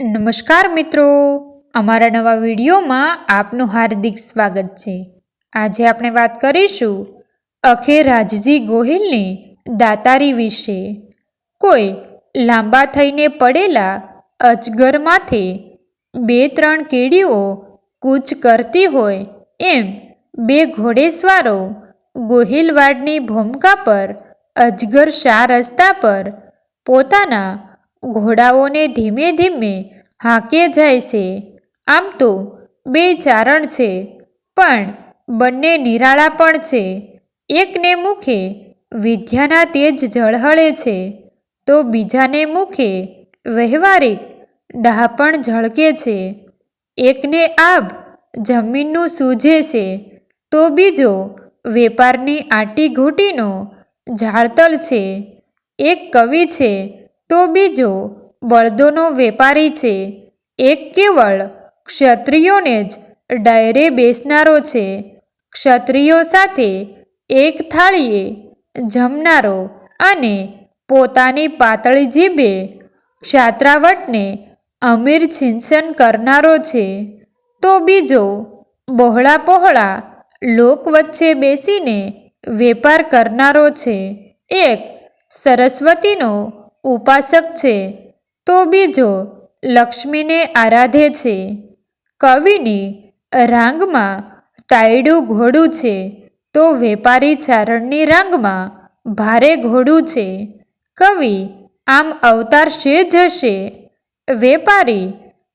નમસ્કાર મિત્રો. અમારા નવા વિડીયોમાં આપનું હાર્દિક સ્વાગત છે. આજે આપણે વાત કરીશું અખે રાજજી ગોહિલની દાતારી વિશે. કોઈ લાંબા થઈને પડેલા અજગરમાંથી બે ત્રણ કીડીઓ કૂચ કરતી હોય એમ બે ઘોડેસવારો ગોહિલવાડની ભૂમકા પર અજગર શાહ રસ્તા પર પોતાના ઘોડાઓને ધીમે ધીમે હાંકે જાય છે. આમ તો બે ચારણ છે, પણ બંને નિરાળા પણ છે. એકને મુખે વિદ્યાના તેજ ઝળહળે છે, તો બીજાને મુખે વ્યવહારિક ડહાપણ ઝળકે છે. એકને આભ જમીનનું સૂજે છે, તો બીજો વેપારની આટી ઘૂંટીનો ઝાળતલ છે. એક કવિ છે તો બીજો બળદોનો વેપારી છે. એક કેવળ ક્ષત્રિયોને જ ડાયરે બેસનારો છે. ક્ષત્રિયો સાથે એક થાળીએ જમનારો અને પોતાની પાતળી જીભે ક્ષાત્રાવટને અમીર છિંચન કરનારો છે. તો બીજો બહોળા પહોળા લોક વચ્ચે બેસીને વેપાર કરનારો છે. એક સરસ્વતીનો ઉપાસક છે, તો બીજો લક્ષ્મીને આરાધે છે. કવિની રાંગમાં તાયડું ઘોડું છે, તો વેપારી ચારણની રાંગમાં ભારે ઘોડું છે. કવિ, આમ અવતાર છે જશે? વેપારી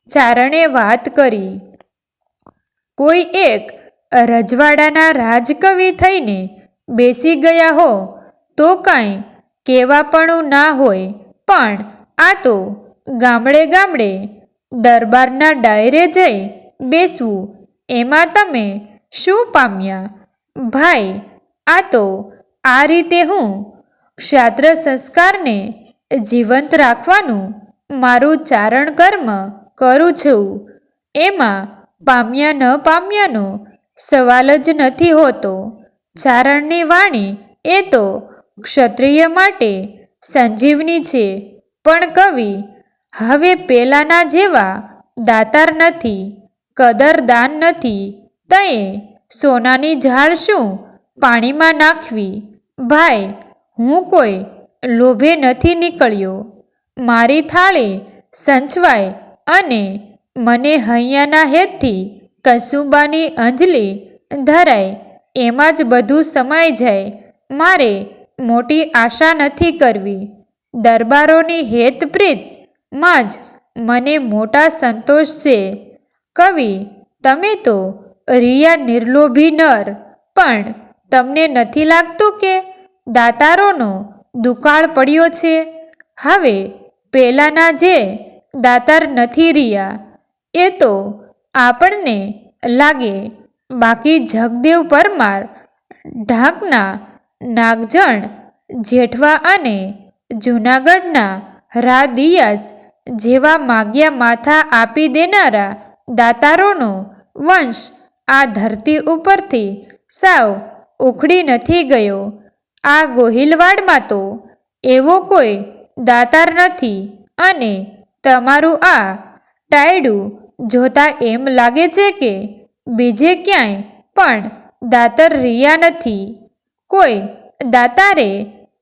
ચારણે વાત કરી. કોઈ એક રજવાડાના રાજકવિ થઈને બેસી ગયા હો, તો કાંઈ કહેવાપણું ના હોય, પણ આ તો ગામડે ગામડે દરબારના ડાયરે જઈ બેસવું, એમાં તમે શું પામ્યા? ભાઈ, આ તો આ રીતે હું ક્ષાત્ર સંસ્કારને જીવંત રાખવાનું મારું ચારણ કર્મ કરું છું. એમાં પામ્યા ન પામ્યાનો સવાલ જ નથી હોતો. ચારણની વાણી એ તો ક્ષત્રિય માટે સંજીવની છે. પણ કવિ, હવે પેલાના જેવા દાતાર નથી કદરદાન નથી, તયે સોનાની ઝાડ શું પાણીમાં નાખવી? ભાઈ, હું કોઈ લોભે નથી નીકળ્યો. મારી થાળે સંચવાય અને મને હૈયાના હેતથી કસુંબાની અંજલી ધરાય. એમાં જ બધું સમાઈ જાય. મારે મોટી આશા નથી કરવી. દરબારોની હેતપ્રીતમાં જ મને મોટા સંતોષ છે. કવિ, તમે તો રિયા નિર્લોભી નર, પણ તમને નથી લાગતું કે દાતારોનો દુકાળ પડ્યો છે? હવે પહેલાંના જે દાતાર નથી રહ્યા એ તો આપણને લાગે બાકી જગદેવ પરમાર ઢાકના નાગજણ, જેઠવા અને જૂનાગઢના રાદિયાસ જેવા માગ્યા માથા આપી દેનારા દાતારોનો વંશ આ ધરતી ઉપરથી સાવ ઉખડી નથી ગયો. આ ગોહિલવાડમાં તો એવો કોઈ દાતાર નથી અને તમારું આ ટાયડું જોતા એમ લાગે છે કે બીજે ક્યાંય પણ દાતર રહ્યા નથી. કોઈ દાતારે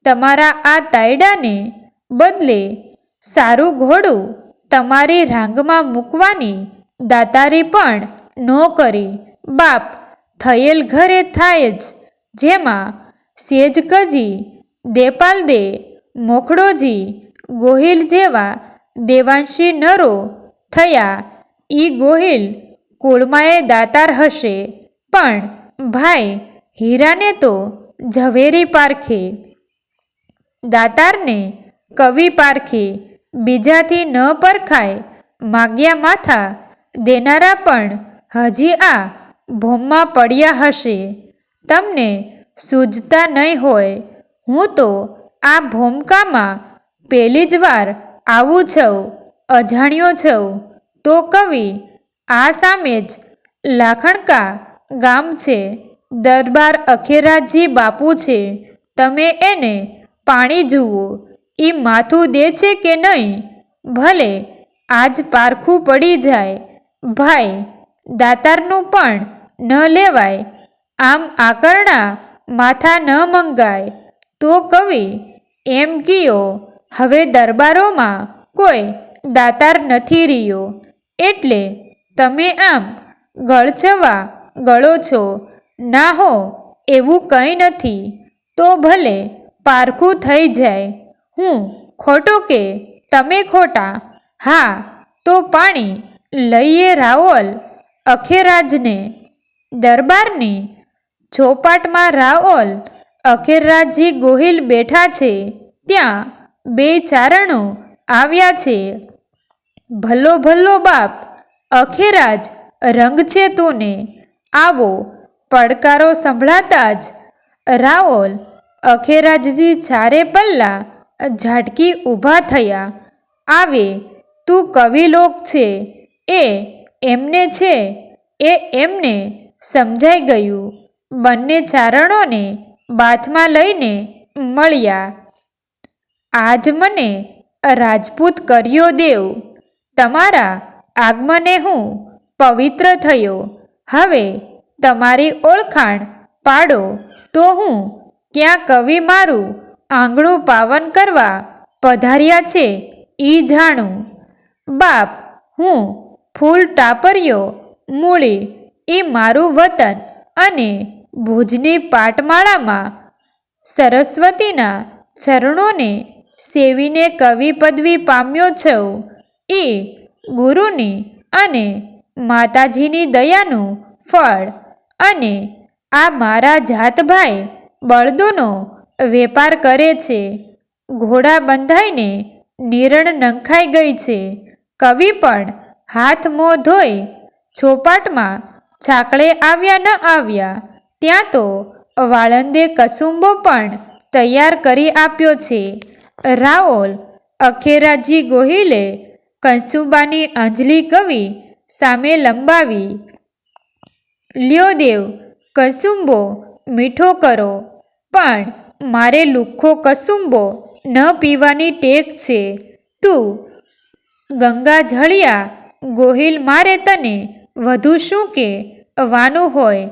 તમારા આ તાયડાને બદલે સારું ઘોડું તમારી રાંગમાં મૂકવાની દાતારી પણ ન કરી. બાપ થયેલ ઘરે થાય જ જેમાં સેજ કજી દેપાલ દે મોખડોજી, ગોહિલ જેવા દેવાંશી નરો થયા. ઈ ગોહિલ કુળમાએ દાતાર હશે. પણ ભાઈ હીરાને તો ઝવેરી પારખે, દાતારને કવિ પારખે, બીજાથી ન પરખાય, માગ્યા માથા દેનારા પણ હજી આ ભોમમાં પડ્યા હશે. તમને સૂઝતા નહીં હોય, હું તો આ ભોમકામાં પહેલી જ વાર આવું છું, અજાણ્યો છું. તો કવિ, આ સામે જ લાખણકા ગામ છે. દરબાર અખેરાજી બાપુ છે, તમે એને પાણી જુઓ એ માથું દે છે કે નહીં? ભલે, આજ પારખું પડી જાય. ભાઈ, દાતારનું પણ ન લેવાય. આમ આકરણા માથા ન મંગાય. તો કવિ, એમ કયો, હવે દરબારોમાં કોઈ દાતાર નથી રહ્યો. એટલે તમે આમ ગળચવા ગળો છો. ના હો, એવું કંઈ નથી. તો ભલે, પારખું થઈ જાય. હું ખોટો કે, તમે ખોટા? હા, તો પાણી લઈએ રાવલ, અખેરાજને. દરબારની, ચોપાટમાં રાઓલ અખેરરાજજી ગોહિલ બેઠા છે. ત્યાં બે ચારણો આવ્યા છે. ભલો ભલો બાપ, અખેરાજ રંગ છે તોને. આવો પડકારો સંભળાતા જ રાઓલ અખેરાજજી ચારે પલ્લા ઝાટકી ઊભા થયા. આવે, તું કવિલોક છે. એ એમને છે. એ એમને સમજાઈ ગયું. બંને ચારણોને બાથમાં લઈને મળ્યા. આજ મને રાજપૂત કર્યો દેવ. તમારા આગમને હું પવિત્ર થયો. હવે તમારી ઓળખાણ પાડો. તો હું ક્યાં કવિ મારું આંગણું પાવન કરવા પધાર્યા છે ઈ જાણું. બાપ, હું ફૂલ ટાપર્યો મૂળી એ મારું વતન અને ભુજની પાટમાળામાં સરસ્વતીના ચરણોને સેવીને કવિ પદવી પામ્યો છું. એ ગુરુની અને માતાજીની દયાનું ફળ અને આ મારા જાતભાઈ બળદોનો વેપાર કરે છે. ઘોડા બંધાઈને નિરણ નંખાઈ ગઈ છે. કવિ પણ હાથ મોં ધોઈ ચોપાટમાં છાકળે આવ્યા ન આવ્યા, ત્યાં તો વાળંદે કસુંબો પણ તૈયાર કરી આપ્યો છે. રાઓલ અખેરાજી ગોહિલે કંસુબાની અંજલિ કવિ સામે લંબાવી લ્યો દેવ, કસુંબો, મીઠો કરો. પણ મારે લુખ્ખો કસુંબો ન પીવાની ટેક છે. તું, ગંગા જળિયા, ગોહિલ મારે તને વધુ શું કે? વાનું હોય.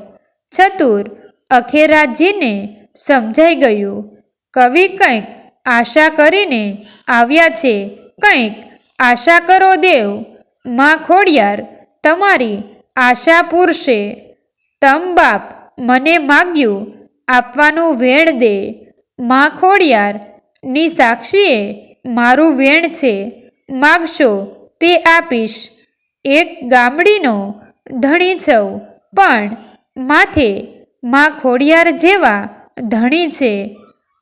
ચતુર અખેરાજીને સમજાઈ ગયું. કવિ કંઈક આશા કરીને આવ્યા છે. કંઈક આશા કરો દેવ, માં ખોડિયાર, તમારી આશા પૂરશે. તમ બાપ, મને માગ્યું, આપવાનું વેણ દે. માં ખોડિયાર ની સાક્ષીએ મારું વેણ છે, માગશો, તે આપીશ. એક ગામડીનો ધણી છવ પણ માથે માં ખોડિયાર જેવા ધણી છે.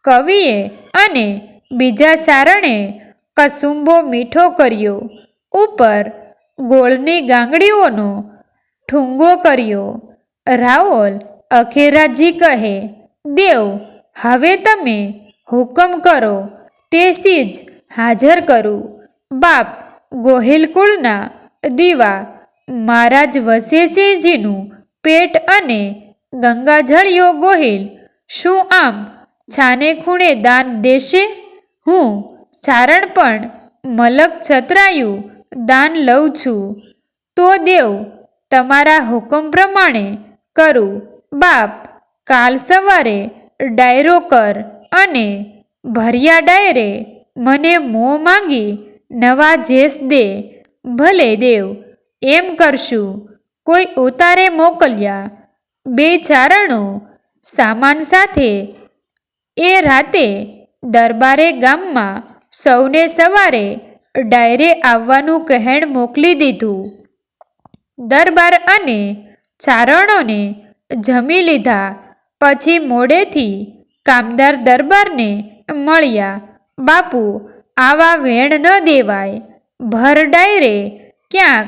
કવિએ અને બીજા સારણે કસુંબો મીઠો કર્યો, ઉપર ગોળની ગાંગડીઓનો ઠૂંગો કર્યો. રાઓલ અખેરાજી કહે, દેવ, હવે તમે હુકમ કરો, તે સીજ હાજર કરું. બાપ ગોહિલકુળના દીવા મહારાજ વસેજીનું પેટ અને ગંગાજળિયો ગોહિલ, શું આમ છાને ખૂણે દાન દેશે? હું ચારણ પણ મલક છતરાયું દાન લઉં છું. તો દેવ, તમારા હુકમ પ્રમાણે કરું. બાપ, કાલ સવારે ડાયરો કર અને ભર્યા ડાયરે મને મોં માંગી નવા જેસ દે. ભલે દેવ, એમ કરશું. કોઈ ઉતારે મોકલ્યા. બે ચારણો સામાન સાથે. એ રાતે દરબારે ગામમાં સૌને સવારે ડાયરે આવવાનું કહેણ મોકલી દીધું. દરબાર અને ચારણોને જમી લીધા. પછી મોડેથી કામદાર દરબારને મળ્યા, બાપુ, આવા વેણ ન દેવાય. ભર ડાયરે, ક્યાંક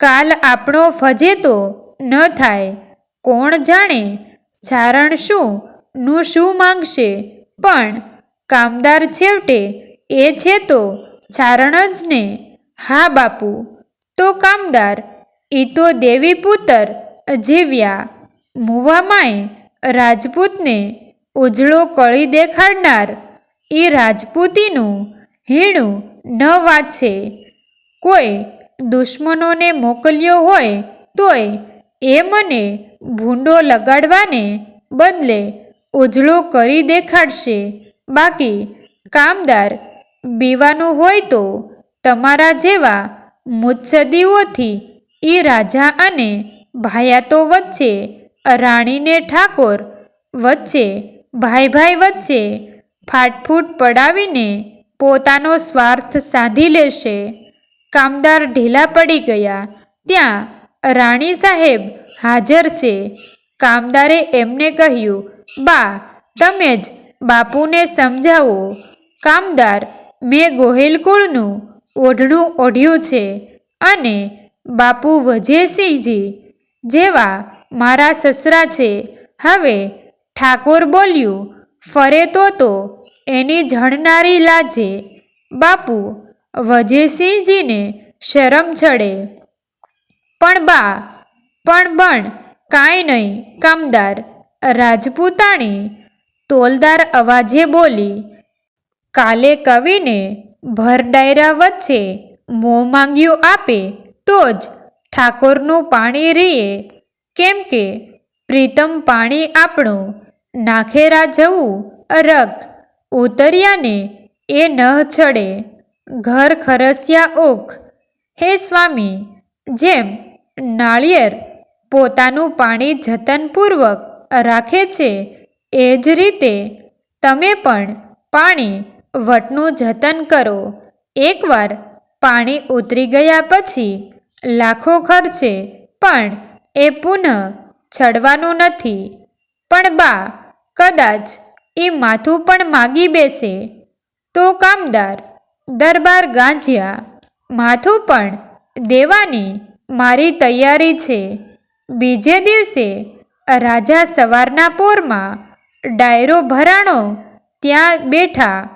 કાલ આપણો ફજે તો ન થાય. કોણ જાણે ચારણ શું, નું શું માંગશે? પણ કામદાર છેવટે એ છે તો ચારણ જ ને. હા બાપુ, તો કામદાર એ તો દેવી પુત્ર જીવ્યા મુવામાએ રાજપૂતને ઉજળો કળી દેખાડનાર એ રાજપૂતીનું હીણું ન વાંચે. કોઈ દુશ્મનોને મોકલ્યો હોય તોય એ મને ભૂંડો લગાડવાને બદલે ઉજળો કરી દેખાડશે. બાકી કામદાર બીવાનું હોય તો તમારા જેવા મુત્સદીઓથી એ રાજા અને ભાયાતો વચ્ચે રાણીને ઠાકોર વચ્ચે ભાઈ ભાઈ વચ્ચે, ફાટફૂટ પડાવીને પોતાનો સ્વાર્થ સાધી લેશે. કામદાર ઢીલા પડી ગયા. ત્યાં રાણી સાહેબ હાજર છે. કામદારે એમને કહ્યું, બા, તમે જ બાપુને સમજાવો. કામદાર, મેં ગોહિલ કુળનું ઓઢણું ઓઢ્યું છે અને બાપુ વજયસિંહજી જેવા મારા સસરા છે, હવે ઠાકોર બોલ્યું, ફરે તો તો, એની જણનારી લાજે. બાપુ વજયસિંહજીને શરમ ચડે. પણ બા, પણ બણ, કાંઈ નહીં, કામદાર. રાજપૂતાણી તોલદાર અવાજે બોલી, કાલે કવિને ભર ડાયરા વચ્ચે મોં માંગ્યું આપે, તો જ ઠાકોરનું પાણી રીએ કેમ કે પ્રીતમ પાણી આપણું નાખેરા જવું રગ ઉતર્યાને એ ન ચડે ઘર ખરસ્યા ઓખ હે સ્વામી, જેમ નાળિયેર પોતાનું પાણી જતનપૂર્વક રાખે છે, એ જ રીતે તમે પણ પાણી વટનું જતન કરો. એકવાર પાણી ઉતરી ગયા પછી લાખો ખર્ચે પણ એ પુનઃ છડવાનું નથી. પણ બા, કદાચ એ માથું પણ માગી બેસે. તો કામદાર, દરબાર ગાંજ્યા, માથું પણ દેવાની મારી તૈયારી છે. બીજે દિવસે રાજા સવારના પોરમાં ડાયરો ભરાણો ત્યાં બેઠા.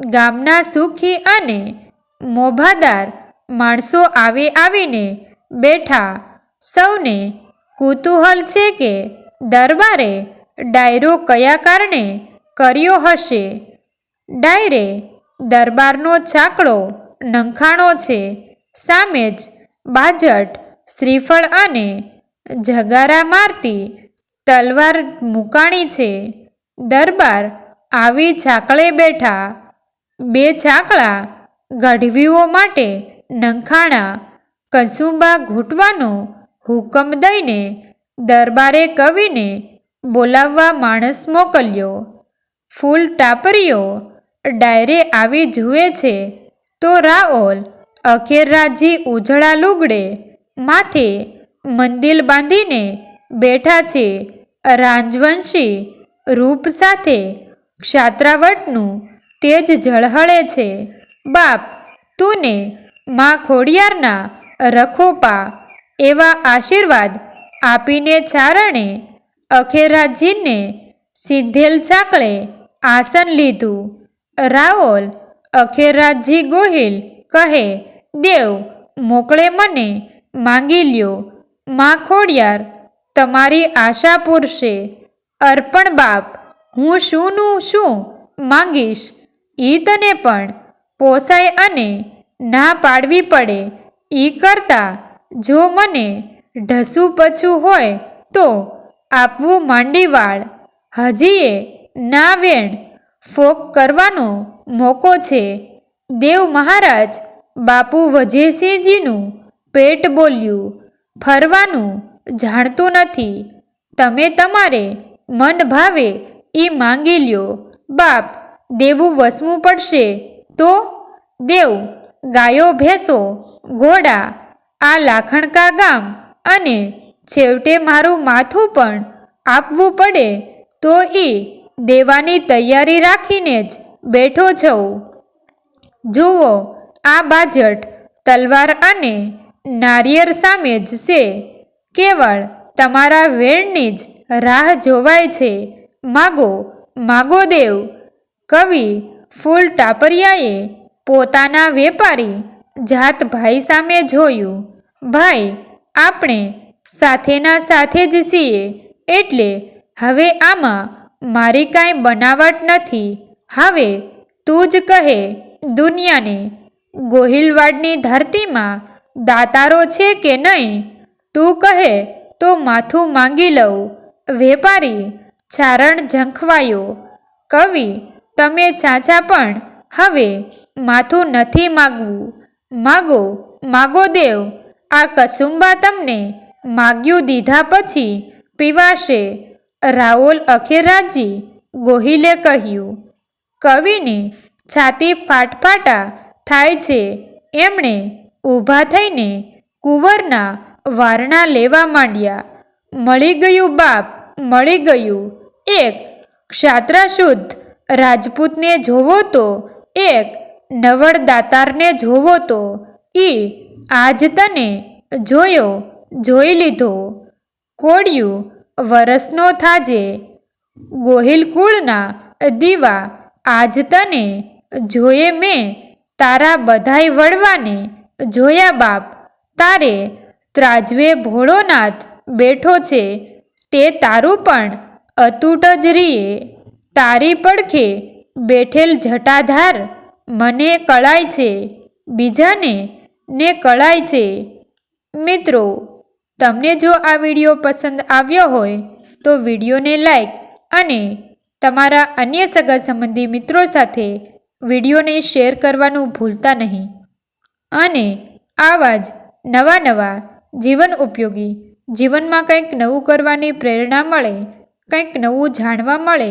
ગામના સુખી અને મોભાદાર માણસો આવે આવીને બેઠા. સૌને કુતૂહલ છે કે દરબારે ડાયરો કયા કારણે કર્યો હશે? ડાયરે દરબારનો ચાકડો નંખાણો છે. સામે જ બાજટ, શ્રીફળ અને જગારા મારતી તલવાર મૂકાણી છે. દરબાર આવી ચાકળે બેઠા. બે ચાકળા ગઢવીઓ માટે નંખાણા કસુંબા ઘૂંટવાનો હુકમ દઈને દરબારે કવિને બોલાવવા માણસ મોકલ્યો. ફૂલ ટાપરીઓ ડાયરે આવી જુએ છે તો રાઓલ અખેરરાજી ઉજળા લુગડે માથે મંદિલ બાંધીને બેઠા છે. રાજવંશી રૂપ સાથે ક્ષાત્રાવટનું તેજ ઝળહળે છે. બાપ, તુને માં ખોડિયારના રખોપા એવા આશીર્વાદ આપીને ચારણે અખેરાજીને સિંધેલ ચાકળે આસન લીધું. રાઓલ અખેરાજી ગોહિલ કહે, દેવ, મોકળે મને, માંગી લ્યો. માં ખોડિયાર, તમારી આશા પૂરશે. અર્પણ બાપ, હું શુંનું શું માંગીશ? ઈ તને પણ પોસાય અને ના પાડવી પડે. એ કરતાં જો મને ઢસું પછું હોય તો આપવું માંડી વાળ હજીએ ના વેણ ફોક કરવાનો મોકો છે. દેવ મહારાજ બાપુ વજયસિંહજીનું પેટ બોલ્યું. ફરવાનું જાણતું નથી. તમે તમારે મન ભાવે એ માંગી લ્યો. બાપ, દેવું વસવું પડશે. તો? દેવ ગાયો ભેંસો, ઘોડા, આ લાખણકા ગામ અને છેવટે મારું માથું પણ આપવું પડે, તો એ દેવાની તૈયારી રાખીને જ બેઠો છું. જુઓ, આ બાજટ તલવાર અને નારિયેર સામે જ છે. કેવળ તમારા વેણની જ રાહ જોવાય છે. માગો માગો દેવ. કવિ ફૂલ ટાપરિયાએ પોતાના વેપારી જાત ભાઈ સામે જોયું. ભાઈ, આપણે સાથેના સાથે જ છીએ, એટલે હવે આમાં મારી કાંઈ બનાવટ નથી. હવે તું જ કહે, દુનિયાને ગોહિલવાડની ધરતીમાં દાતારો છે કે નહીં? તું કહે તો માથું માંગી લઉં. વેપારી ચારણ ઝંખવાયો. કવિ, તમે ચાચા પણ હવે માથું નથી માગવું. માગો માગો દેવ. આ કસુંબા તમને માગ્યું દીધા પછી પીવાશે. રાહુલ અખેરાજી ગોહિલે કહ્યું, કવિને છાતી ફાટફાટા થાય છે. એમણે ઊભા થઈને કુંવરના વારણા લેવા માંડ્યા. મળી ગયું બાપ, મળી ગયું. એક ક્ષાત્રાશુદ્ધ રાજપૂતને જોવો તો એક નવળ દાતારને જોવો તો ઈ આજ તને જોયો, જોઈ લીધો. કોળિયું વરસનો થાજે. ગોહિલ કુળના દીવા આજ તને જોયે મેં. તારા બધાય વળવાને જોયા બાપ, તારે ત્રાજવે ભોળોનાથ બેઠો છે. તે તારું પણ અતૂટ જ રીએ. તારી પડખે બેઠેલ જટાધાર, મને કળાય છે, બીજાને ને કળાય છે. મિત્રો, તમને જો આ વીડિયો પસંદ આવ્યો હોય, તો વિડીયોને લાઈક અને તમારા અન્ય સગા સંબંધી મિત્રો સાથે વિડીયોને શેર કરવાનું ભૂલતા નહીં. અને આવા જ નવા નવા જીવન ઉપયોગી, જીવનમાં કંઈક નવું કરવાની પ્રેરણા મળે, કંઈક નવું જાણવા મળે